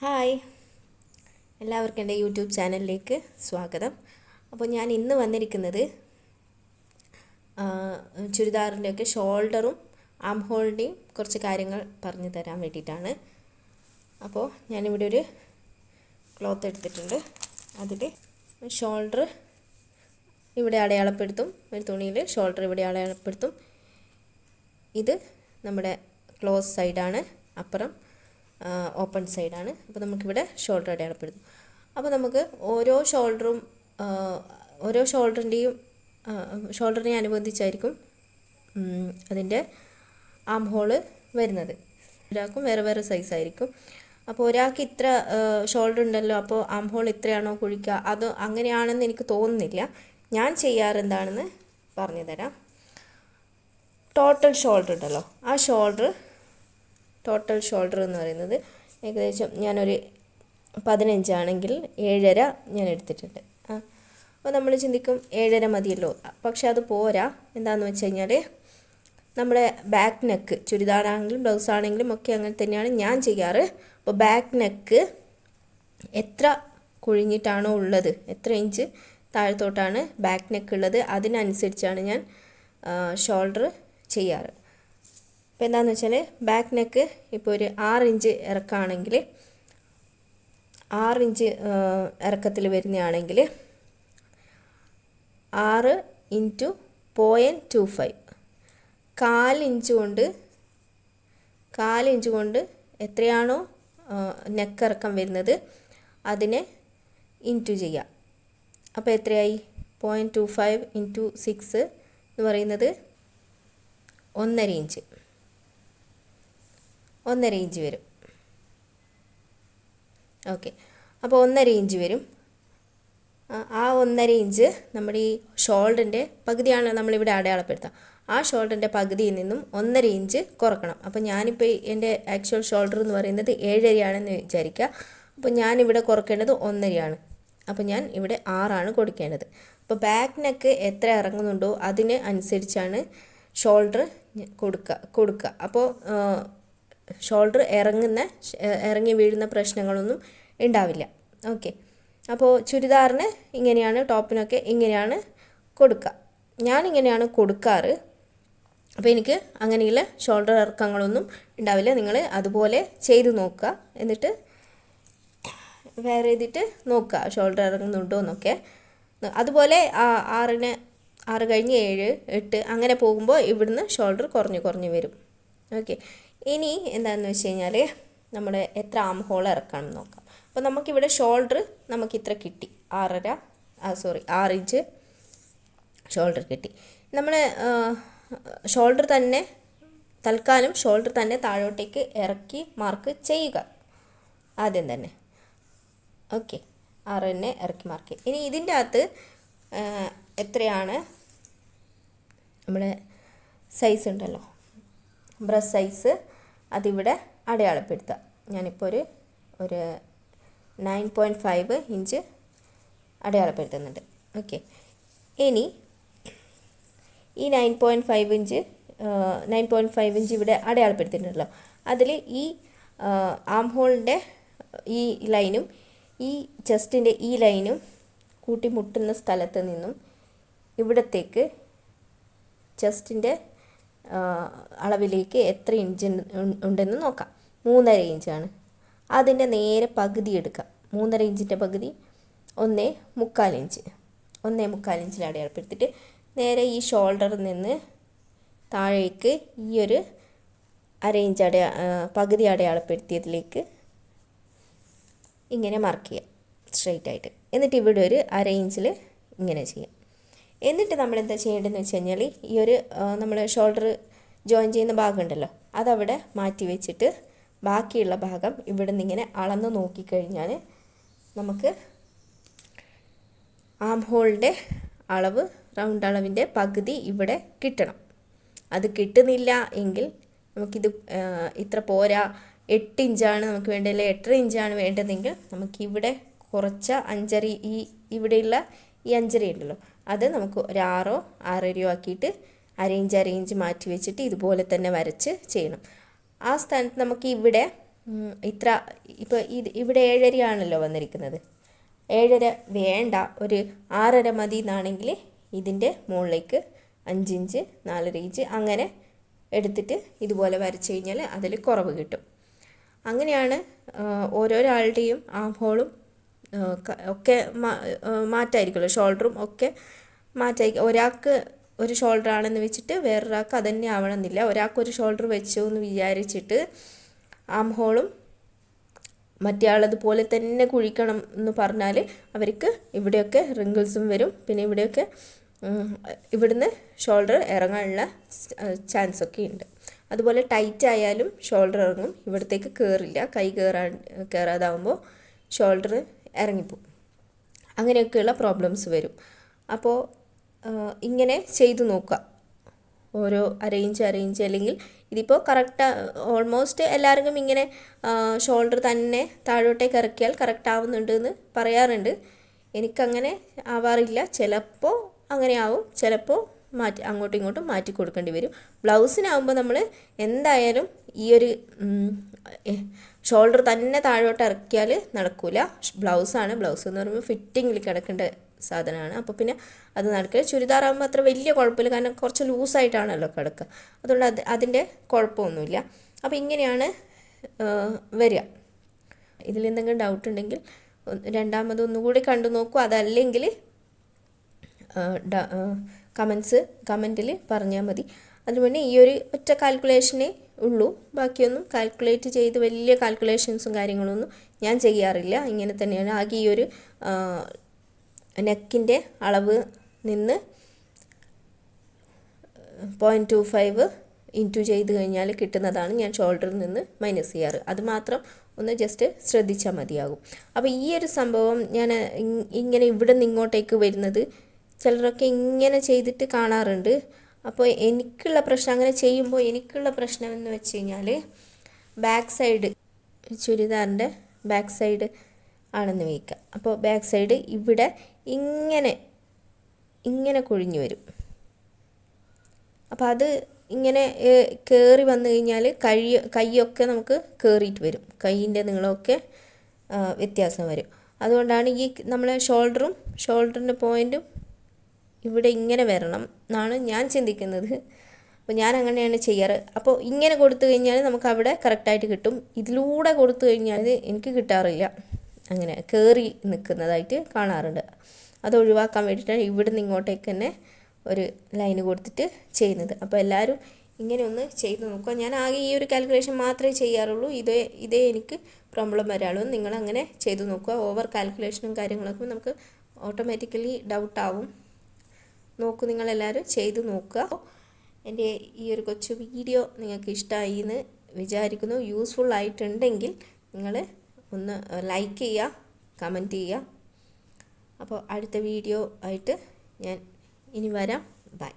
Hi. എല്ലാവർക്കും എന്റെ YouTube ചാനലിലേക്ക് സ്വാഗതം. അപ്പോൾ ഞാൻ ഇന്ന് വന്നിരിക്കുന്നത് ചുരിദാറിന്റെയൊക്കെ ഷോൾഡറും ആം ഹോൾഡിങ് കുറച്ച് കാര്യങ്ങൾ പറഞ്ഞു തരാൻ വേണ്ടിയിട്ടാണ്. അപ്പോൾ ഞാനിവിടെ ഒരു ക്ലോത്ത് എടുത്തിട്ടുണ്ട്. അതിൽ ഷോൾഡർ ഇവിടെ അടയാളപ്പെടുത്തും. ഒരു തുണിയിൽ ഷോൾഡർ ഇവിടെ അടയാളപ്പെടുത്തും. ഇത് നമ്മുടെ ക്ലോസ് സൈഡാണ്. അപ്പുറം ഓപ്പൺ സൈഡാണ് അപ്പോൾ നമുക്കിവിടെ ഷോൾഡർ അടയാളപ്പെടുത്തും അപ്പോൾ നമുക്ക് ഓരോ ഷോൾഡറും ഓരോ ഷോൾഡറിന്റെയും ഷോൾഡറിനെ അനുബന്ധിച്ചായിരിക്കും അതിന്റെ ആം ഹോൾ വരുന്നത്. ഒരാൾക്കും വേറെ വേറെ സൈസ് ആയിരിക്കും. അപ്പോൾ ഒരാൾക്ക് ഇത്ര ഷോൾഡർ ഉണ്ടല്ലോ അപ്പോൾ ആം ഹോൾ ഇത്രയാണോ കുഴിക്കുക? അത് അങ്ങനെയാണെന്ന് എനിക്ക് തോന്നുന്നില്ല. ഞാൻ ചെയ്യാറ് എന്താണെന്ന് പറഞ്ഞു തരാം ടോട്ടൽ ഷോൾഡർ ഉണ്ടല്ലോ. ആ ഷോൾഡർ ടോട്ടൽ ഷോൾഡർ എന്ന് പറയുന്നത് ഏകദേശം ഞാനൊരു പതിനഞ്ചാണെങ്കിൽ ഏഴര ഞാൻ എടുത്തിട്ടുണ്ട്. ആ അപ്പോൾ നമ്മൾ ചിന്തിക്കും ഏഴര മതിയല്ലോ. പക്ഷെ അത് പോരാ. എന്താണെന്ന് വെച്ച് കഴിഞ്ഞാൽ നമ്മുടെ ബാക്ക് നെക്ക് ചുരിദാറാണെങ്കിലും ബ്ലൗസ് ആണെങ്കിലും ഒക്കെ അങ്ങനെ തന്നെയാണ് ഞാൻ ചെയ്യാറ്. അപ്പോൾ ബാക്ക് നെക്ക് എത്ര കുഴിഞ്ഞിട്ടാണോ ഉള്ളത് എത്ര ഇഞ്ച് താഴത്തോട്ടാണ് ബാക്ക് നെക്ക് ഉള്ളത് അതിനനുസരിച്ചാണ് ഞാൻ ഷോൾഡർ ചെയ്യാറ്. അപ്പോൾ എന്താണെന്ന് വെച്ചാൽ ബാക്ക് നെക്ക് ഇപ്പോൾ ഒരു ആറ് ഇഞ്ച് ഇറക്കമാണെങ്കിൽ ആറ് ഇഞ്ച് ഇറക്കത്തിൽ വരുന്നതാണെങ്കിൽ ആറ് ഇന്റു പോയിന്റ് ടു ഫൈവ് കാലിഞ്ച് കൊണ്ട് കാലിഞ്ച് കൊണ്ട് എത്രയാണോ നെക്ക് ഇറക്കം വരുന്നത് അതിനെ ഇന്റു ചെയ്യാം. അപ്പോൾ എത്രയായി? Point two five into six എന്ന് പറയുന്നത് ഒന്നര ഇഞ്ച്. ഒന്നര ഇഞ്ച് വരും. ഓക്കെ. അപ്പോൾ ഒന്നര ഇഞ്ച് വരും. ആ- ഒന്നര ഇഞ്ച് നമ്മുടെ ഈ ഷോൾഡറിന്റെ പകുതിയാണ് നമ്മളിവിടെ അടയാളപ്പെടുത്തുക. ആ ഷോൾഡറിന്റെ പകുതിയിൽ നിന്നും ഒന്നര ഇഞ്ച് കുറക്കണം. അപ്പോൾ ഞാനിപ്പോൾ എന്റെ ആക്ച്വൽ ഷോൾഡർ എന്ന് പറയുന്നത് ഏഴരയാണെന്ന് വിചാരിക്കുക. അപ്പോൾ ഞാനിവിടെ കുറക്കേണ്ടത് ഒന്നരയാണ്. അപ്പോൾ ഞാൻ ഇവിടെ ആറാണ് കൊടുക്കേണ്ടത്. അപ്പോൾ ബാക്ക് നെക്ക് എത്ര ഇറങ്ങുന്നുണ്ടോ അതിന് അനുസരിച്ചാണ് ഷോൾഡർ കൊടുക്കുക കൊടുക്കുക അപ്പോൾ ഷോൾഡർ ഇറങ്ങുന്ന ഇറങ്ങി വീഴുന്ന പ്രശ്നങ്ങളൊന്നും ഉണ്ടാവില്ല. ഓക്കെ. അപ്പോൾ ചുരിദാറിന് ഇങ്ങനെയാണ് ടോപ്പിനൊക്കെ ഇങ്ങനെയാണ് കൊടുക്കുക ഞാനിങ്ങനെയാണ് കൊടുക്കാറ്. അപ്പോൾ എനിക്ക് അങ്ങനെയുള്ള ഷോൾഡർ ഇറക്കങ്ങളൊന്നും ഉണ്ടാവില്ല. നിങ്ങൾ അതുപോലെ ചെയ്ത് നോക്കുക എന്നിട്ട് വേറെ ചെയ്തിട്ട് നോക്കുക ഷോൾഡർ ഇറങ്ങുന്നുണ്ടോ എന്നൊക്കെ. അതുപോലെ ആറിന് ആറ് കഴിഞ്ഞ് ഏഴ് എട്ട് അങ്ങനെ പോകുമ്പോൾ ഇവിടുന്ന് ഷോൾഡർ കുറഞ്ഞ് കുറഞ്ഞ് വരും. ഓക്കെ. ഇനി എന്താണെന്ന് വെച്ച് കഴിഞ്ഞാൽ നമ്മൾ എത്ര ആം ഹോൾ ഇറക്കണം എന്ന് നോക്കാം. അപ്പോൾ നമുക്കിവിടെ ഷോൾഡർ നമുക്ക് ഇത്ര കിട്ടി. ആറര സോറി ആറ് ഇഞ്ച് ഷോൾഡർ കിട്ടി. നമ്മൾ ഷോൾഡർ തന്നെ തൽക്കാലം ഷോൾഡർ തന്നെ താഴോട്ടേക്ക് ഇറക്കി മാർക്ക് ചെയ്യുക. ആദ്യം തന്നെ. ഓക്കെ ആറ് തന്നെ ഇറക്കി മാർക്ക് ഇനി ഇതിന്റെ അകത്ത് എത്രയാണ്? നമ്മുടെ സൈസ് ഉണ്ടല്ലോ. ബ്രസ്റ്റ് സൈസ് അതിവിടെ അടയാളപ്പെടുത്തുക. ഞാനിപ്പോൾ ഒരു ഒരു നയൻ പോയിന്റ് ഫൈവ് ഇഞ്ച് അടയാളപ്പെടുത്തുന്നുണ്ട്. ഓക്കെ ഇനി ഈ nine point five inch nine point five inch ഇവിടെ അടയാളപ്പെടുത്തിയിട്ടുണ്ടല്ലോ. അതിൽ ഈ ആം ഹോളിന്റെ ഈ ലൈനും ഈ ചെസ്റ്റിന്റെ ഈ ലൈനും കൂട്ടിമുട്ടുന്ന സ്ഥലത്ത് നിന്നും ഇവിടത്തേക്ക് ചെസ്റ്റിന്റെ അളവിലേക്ക് എത്ര ഇഞ്ച് ഉണ്ടെന്ന് നോക്കാം. മൂന്നര ഇഞ്ചാണ് അതിന്റെ നേരെ പകുതി എടുക്കാം മൂന്നര ഇഞ്ചിന്റെ പകുതി. ഒന്നേ മുക്കാൽ ഇഞ്ച് ഒന്നേ മുക്കാൽ ഇഞ്ചിൽ അടയാളപ്പെടുത്തിയിട്ട് നേരെ ഈ ഷോൾഡറിൽ നിന്ന് താഴേക്ക് ഈ ഒരു അര ഇഞ്ച് അടയാ പകുതി അടയാളപ്പെടുത്തിയതിലേക്ക് ഇങ്ങനെ മാർക്ക് ചെയ്യാം സ്ട്രെയിറ്റ് ആയിട്ട്. എന്നിട്ട് ഇവിടെ ഒരു അര ഇഞ്ചിൽ ഇങ്ങനെ ചെയ്യാം. എന്നിട്ട് നമ്മൾ എന്താ ചെയ്യേണ്ടതെന്ന് വെച്ച് കഴിഞ്ഞാൽ ഈ ഒരു നമ്മൾ ഷോൾഡർ ജോയിൻ ചെയ്യുന്ന ഭാഗമുണ്ടല്ലോ. അതവിടെ മാറ്റി വെച്ചിട്ട് ബാക്കിയുള്ള ഭാഗം ഇവിടെ നിന്ന് ഇങ്ങനെ അളന്ന് നോക്കിക്കഴിഞ്ഞാൽ നമുക്ക് ആം ഹോളിന്റെ അളവ് റൗണ്ട് അളവിന്റെ പകുതി ഇവിടെ കിട്ടണം. അത് കിട്ടുന്നില്ല എങ്കിൽ നമുക്കിത് ഇത്ര പോരാ. എട്ട് ഇഞ്ചാണ് നമുക്ക് വേണ്ടത് അല്ലെങ്കിൽ എട്ടര ഇഞ്ചാണ് വേണ്ടതെങ്കിൽ നമുക്കിവിടെ കുറച്ച അഞ്ചരി ഈ ഇവിടെയുള്ള ഈ അഞ്ചരി ഉണ്ടല്ലോ അത് നമുക്ക് ഒരാറോ ആറോ ആറരയോ ആക്കിയിട്ട് അര അറേഞ്ച് മാറ്റി വെച്ചിട്ട് ഇതുപോലെ തന്നെ വരച്ച് ചെയ്യണം. ആ സ്ഥാനത്ത് നമുക്ക് ഇവിടെ ഇത്ര ഇപ്പോൾ ഇത് ഇവിടെ ഏഴരയാണല്ലോ വന്നിരിക്കുന്നത്. ഏഴര വേണ്ട ഒരു ആറര മതി എന്നാണെങ്കിൽ ഇതിന്റെ മുകളിലേക്ക് അഞ്ചിഞ്ച് നാലര ഇഞ്ച് അങ്ങനെ എടുത്തിട്ട് ഇതുപോലെ വരച്ചു കഴിഞ്ഞാൽ അതിൽ കുറവ് കിട്ടും. അങ്ങനെയാണ് ഓരോരാളുടെയും ആം ഹോളും ഒക്കെ മാറ്റായിരിക്കുമല്ലോ. ഷോൾഡറും ഒക്കെ മാറ്റായിരിക്കും ഒരാൾക്ക് ഒരു ഷോൾഡർ ആണെന്ന് വെച്ചിട്ട് വേറൊരാൾക്ക് അതന്നെ ആവണമെന്നില്ല. ഒരാൾക്ക് ഒരു ഷോൾഡർ വെച്ചു എന്ന് വിചാരിച്ചിട്ട് ആം ഹോളും മറ്റേ ആളതുപോലെ തന്നെ കുഴിക്കണം എന്ന് പറഞ്ഞാൽ അവർക്ക് ഇവിടെയൊക്കെ റിങ്കിൾസും വരും. പിന്നെ ഇവിടെയൊക്കെ ഇവിടുന്ന് ഷോൾഡർ ഇറങ്ങാനുള്ള ചാൻസ് ഒക്കെ ഉണ്ട്. അതുപോലെ ടൈറ്റ് ആയാലും ഷോൾഡർ ഇറങ്ങും. ഇവിടത്തേക്ക് കയറില്ല കൈ കയറാൻ കയറാതാവുമ്പോൾ ഷോൾഡർ ഇറങ്ങിപ്പോവും. അങ്ങനെയൊക്കെയുള്ള പ്രോബ്ലംസ് വരും. അപ്പോൾ ഇങ്ങനെ ചെയ്തു നോക്കുക. ഓരോ അറേഞ്ച് അറേഞ്ച് അല്ലെങ്കിൽ ഇതിപ്പോൾ കറക്റ്റ് ഓൾമോസ്റ്റ് എല്ലാവർക്കും ഇങ്ങനെ ഷോൾഡർ തന്നെ താഴോട്ടേക്ക് ഇറക്കിയാൽ കറക്റ്റ് ആവുന്നുണ്ട് എന്ന് പറയാറുണ്ട്. എനിക്കങ്ങനെ ആവാറില്ല. ചിലപ്പോൾ അങ്ങനെ ആവും ചിലപ്പോൾ മാറ്റി അങ്ങോട്ടും ഇങ്ങോട്ടും മാറ്റി കൊടുക്കേണ്ടി വരും. ബ്ലൗസിനാവുമ്പോൾ നമ്മൾ എന്തായാലും ഈ ഒരു ഷോൾഡർ തന്നെ താഴോട്ട് ഇറക്കിയാൽ നടക്കൂല. ബ്ലൗസാണ്. ബ്ലൗസ് എന്ന് പറയുമ്പോൾ ഫിറ്റിങ്ങിൽ കിടക്കേണ്ട സാധനമാണ്. അപ്പോൾ പിന്നെ അത് നടക്കുക ചുരിദാറാകുമ്പോൾ അത്ര വലിയ കുഴപ്പമില്ല. കാരണം കുറച്ച് ലൂസായിട്ടാണല്ലോ കിടക്കുക. അതുകൊണ്ട് അത് അതിന്റെ കുഴപ്പമൊന്നുമില്ല. അപ്പോൾ ഇങ്ങനെയാണ് വരിക. ഇതിൽ എന്തെങ്കിലും ഡൗട്ട് ഉണ്ടെങ്കിൽ രണ്ടാമത് ഒന്നുകൂടി കണ്ടു നോക്കൂ. അതല്ലെങ്കിൽ കമൻസ് കമന്റിൽ പറഞ്ഞാൽ മതി. അതിന് ഈ ഒരു ഒറ്റ കാൽക്കുലേഷനേ ഉള്ളൂ. ബാക്കിയൊന്നും കാൽക്കുലേറ്റ് ചെയ്ത് വലിയ കാൽക്കുലേഷൻസും കാര്യങ്ങളൊന്നും ഞാൻ ചെയ്യാറില്ല. ഇങ്ങനെ തന്നെയാണ്. ആകെ ഈ ഒരു നെക്കിന്റെ അളവ് നിന്ന് പോയിന്റ് ടു ഫൈവ് ഇന്റു ചെയ്ത് കഴിഞ്ഞാൽ കിട്ടുന്നതാണ് ഞാൻ ഷോൾഡറിൽ നിന്ന് മൈനസ് ചെയ്യാറ്. അതുമാത്രം ഒന്ന് ജസ്റ്റ് ശ്രദ്ധിച്ചാൽ മതിയാകും. അപ്പോൾ ഈ ഒരു സംഭവം ഞാൻ ഇങ്ങനെ ഇവിടെ നിന്ന് ഇങ്ങോട്ടേക്ക് വരുന്നത് ചിലരൊക്കെ ഇങ്ങനെ ചെയ്തിട്ട് കാണാറുണ്ട്. അപ്പോൾ എനിക്കുള്ള പ്രശ്നം അങ്ങനെ ചെയ്യുമ്പോൾ എനിക്കുള്ള പ്രശ്നം എന്ന് വെച്ച് കഴിഞ്ഞാൽ ബാക്ക് സൈഡ് ചുരിദാറിന്റെ ബാക്ക് സൈഡ് ആണെന്ന് വയ്ക്കുക അപ്പോൾ ബാക്ക് സൈഡ് ഇവിടെ ഇങ്ങനെ ഇങ്ങനെ കൊഴിഞ്ഞു വരും. അപ്പോൾ അത് ഇങ്ങനെ കയറി വന്നു കഴിഞ്ഞാൽ കൈ കൈയൊക്കെ നമുക്ക് കയറിയിട്ട് വരും. കൈയിന്റെ നീളമൊക്കെ വ്യത്യാസം വരും. അതുകൊണ്ടാണ് ഈ നമ്മളെ ഷോൾഡറും ഷോൾഡറിന്റെ പോയിന്റും ഇവിടെ ഇങ്ങനെ വരണം എന്നാണ് ഞാൻ ചിന്തിക്കുന്നത്. അപ്പോൾ ഞാൻ അങ്ങനെയാണ് ചെയ്യാറ്. അപ്പോൾ ഇങ്ങനെ കൊടുത്തു കഴിഞ്ഞാൽ നമുക്ക് അവിടെ കറക്റ്റായിട്ട് കിട്ടും. ഇതിലൂടെ കൊടുത്തു കഴിഞ്ഞാൽ എനിക്ക് കിട്ടാറില്ല. അങ്ങനെ കയറി നിൽക്കുന്നതായിട്ട് കാണാറുണ്ട്. അത് ഒഴിവാക്കാൻ വേണ്ടിയിട്ടാണ് ഇവിടെ നിന്ന് ഇങ്ങോട്ടേക്ക് തന്നെ ഒരു ലൈൻ കൊടുത്തിട്ട് ചെയ്യുന്നത്. അപ്പോൾ എല്ലാവരും ഇങ്ങനെ ഒന്ന് ചെയ്ത് നോക്കുക. ഞാൻ ആകെ ഈ ഒരു കാൽക്കുലേഷൻ മാത്രമേ ചെയ്യാറുള്ളൂ. ഇതേ ഇതേ എനിക്ക് പ്രോബ്ലം വരാറുള്ളൂ നിങ്ങളങ്ങനെ ചെയ്ത് നോക്കുക. ഓവർ കാൽക്കുലേഷനും കാര്യങ്ങളൊക്കെ നമുക്ക് ഓട്ടോമാറ്റിക്കലി ഡൗട്ടാവും നോക്കൂ നിങ്ങളെല്ലാവരും ചെയ്തു നോക്കുക. എന്റെ ഈ ഒരു കൊച്ചു വീഡിയോ നിങ്ങൾക്ക് ഇഷ്ടമായി എന്ന് വിചാരിക്കുന്നു. യൂസ്ഫുൾ ആയിട്ടുണ്ടെങ്കിൽ നിങ്ങൾ ഒന്ന് ലൈക്ക് ചെയ്യുക കമന്റ് ചെയ്യുക. അപ്പോൾ അടുത്ത വീഡിയോ ആയിട്ട് ഞാൻ ഇനി വരാം. ബൈ